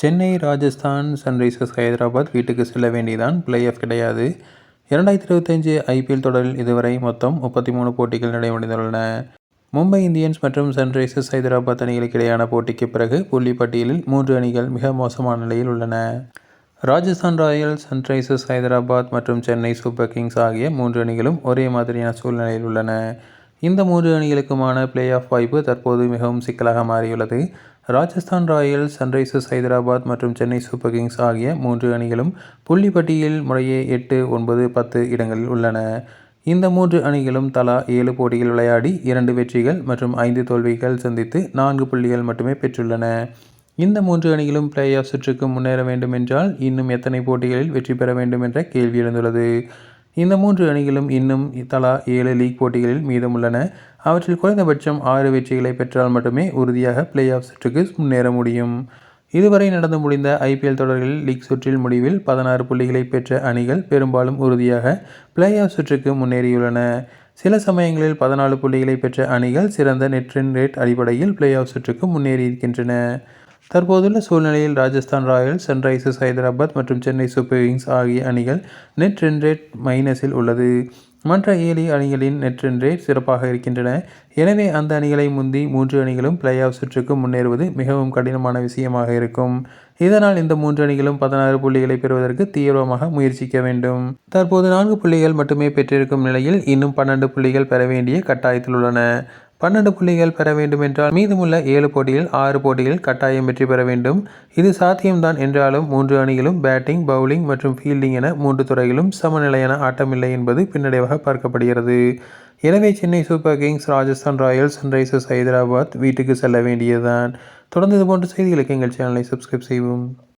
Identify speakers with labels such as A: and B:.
A: Chennai Rajasthan Sunrisers Hyderabad வீட்டுக்கு செல்ல வேண்டியதான் பிளே ஆஃப் கிடையாது. இரண்டாயிரத்தி இருபத்தஞ்சு ஐபிஎல் தொடரில் இதுவரை மொத்தம் முப்பத்தி மூணு போட்டிகள் நடைபெற்றுள்ளன. மும்பை இந்தியன்ஸ் மற்றும் சன்ரைசர்ஸ் ஹைதராபாத் அணிகளுக்கு இடையான போட்டிக்கு பிறகு புள்ளி பட்டியலில் மூன்று அணிகள் மிக மோசமான நிலையில் உள்ளன. ராஜஸ்தான் ராயல்ஸ் சன்ரைசர்ஸ் ஹைதராபாத் மற்றும் சென்னை சூப்பர் கிங்ஸ் ஆகிய மூன்று அணிகளும் ஒரே மாதிரியான சூழ்நிலையில் உள்ளன. இந்த மூன்று அணிகளுக்குமான பிளே ஆஃப் வாய்ப்பு தற்போது மிகவும் சிக்கலாக மாறியுள்ளது. ராஜஸ்தான் ராயல்ஸ் சன்ரைசர்ஸ் ஹைதராபாத் மற்றும் சென்னை சூப்பர் கிங்ஸ் ஆகிய மூன்று அணிகளும் புள்ளி பட்டியலில் முறையே எட்டு ஒன்பது பத்து இடங்களில் உள்ளன. இந்த மூன்று அணிகளும் தலா ஏழு போட்டிகள் விளையாடி இரண்டு வெற்றிகள் மற்றும் ஐந்து தோல்விகள் சந்தித்து நான்கு புள்ளிகள் மட்டுமே பெற்றுள்ளன. இந்த மூன்று அணிகளும் பிளே ஆஃப் சுற்றுக்கு முன்னேற வேண்டும் என்றால் இன்னும் எத்தனை போட்டிகளில் வெற்றி பெற வேண்டும் என்ற கேள்வி எழுந்துள்ளது. இந்த மூன்று அணிகளும் இன்னும் தலா ஏழு லீக் போட்டிகளில் மீதமுள்ளன. அவற்றில் குறைந்தபட்சம் ஆறு வெற்றிகளை பெற்றால் மட்டுமே உறுதியாக பிளே ஆஃப் சுற்றுக்கு முன்னேற முடியும். இதுவரை நடந்து முடிந்த ஐபிஎல் தொடர்களில் லீக் சுற்றில் முடிவில் பதினாறு புள்ளிகளை பெற்ற அணிகள் பெரும்பாலும் உறுதியாக பிளே ஆஃப் சுற்றுக்கு முன்னேறியுள்ளன. சில சமயங்களில் பதினாலு புள்ளிகளை பெற்ற அணிகள் சிறந்த நெட் ரன் ரேட் அடிப்படையில் பிளே ஆஃப் சுற்றுக்கு முன்னேறியிருக்கின்றன. தற்போதுள்ள சூழ்நிலையில் ராஜஸ்தான் ராயல்ஸ் சன்ரைசர்ஸ் ஹைதராபாத் மற்றும் சென்னை சூப்பர் கிங்ஸ் ஆகிய அணிகள் நெட் ரன் ரேட் மைனஸில் உள்ளது. மற்ற ஏழு அணிகளின் நெட் ரன் ரேட் சிறப்பாக இருக்கின்றன. எனவே அந்த அணிகளை முந்தி மூன்று அணிகளும் பிளே ஆஃப் சுற்றுக்கு முன்னேறுவது மிகவும் கடினமான விஷயமாக இருக்கும். இதனால் இந்த மூன்று அணிகளும் பதினாறு புள்ளிகளை பெறுவதற்கு தீவிரமாக முயற்சிக்க வேண்டும். தற்போது நான்கு புள்ளிகள் மட்டுமே பெற்றிருக்கும் நிலையில் இன்னும் பன்னெண்டு புள்ளிகள் பெற வேண்டிய கட்டாயத்தில் உள்ளன. பன்னெண்டு புள்ளிகள் பெற வேண்டும் என்றால் மீதமுள்ள ஏழு போட்டியில் ஆறு போட்டியில் கட்டாயம் வெற்றி பெற வேண்டும். இது சாத்தியம்தான் என்றாலும் மூன்று அணிகளும் பேட்டிங் பவுலிங் மற்றும் ஃபீல்டிங் என மூன்று துறையிலும் சமநிலையான ஆட்டமில்லை என்பது பின்னடைவாக பார்க்கப்படுகிறது. எனவே Chennai Super Kings Rajasthan Royals Sunrisers Hyderabad வீட்டுக்கு செல்ல வேண்டியதுதான். தொடர்ந்து இது போன்ற செய்திகளுக்கு எங்கள் சேனலை சப்ஸ்கிரைப் செய்வோம்